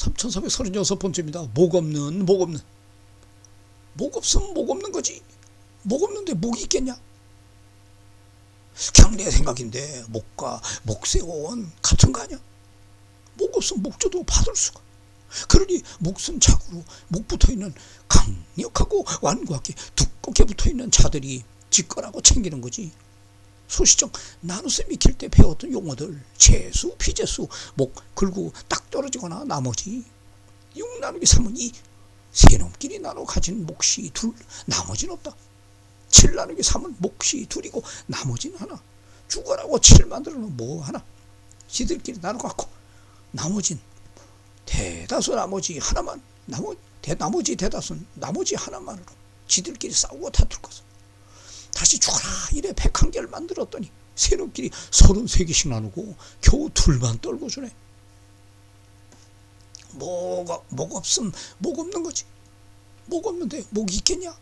3436번째입니다. 목 없는, 목 없는. 목 없으면 목 없는 거지. 목 없는데 목이 있겠냐? 그냥 내 생각인데, 목과 목세원 같은 거 아니야? 목 없으면 목조도 받을 수가. 그러니 목순 착으로 목 붙어 있는 강력하고 완고하게 두껍게 붙어 있는 자들이 직거라고 챙기는 거지. 소시적 나눗셈 익힐 때 배웠던 용어들 재수, 피재수, 목 긁고 딱 떨어지거나 나머지 육 나누기 삼은 이 세놈끼리 나눠 가진 몫이 둘 나머지는 없다. 칠 나누기 삼은 몫이 둘이고 나머지는 하나. 죽어라고 칠 만들어 놓으면 뭐 하나. 지들끼리 나눠 갖고 나머진 대다수 나머지 하나만 나머 대 나머지 대다수는 나머지 하나만으로 지들끼리 싸우고 다툴 것을 다시 죽어라 이래 백한개를 만들었더니 세놈끼리 서른 세 개씩 나누고 겨우 둘만 떨고 주네. 목, 목 없음 목 없는 거지. 목 없는데 목이 있겠냐?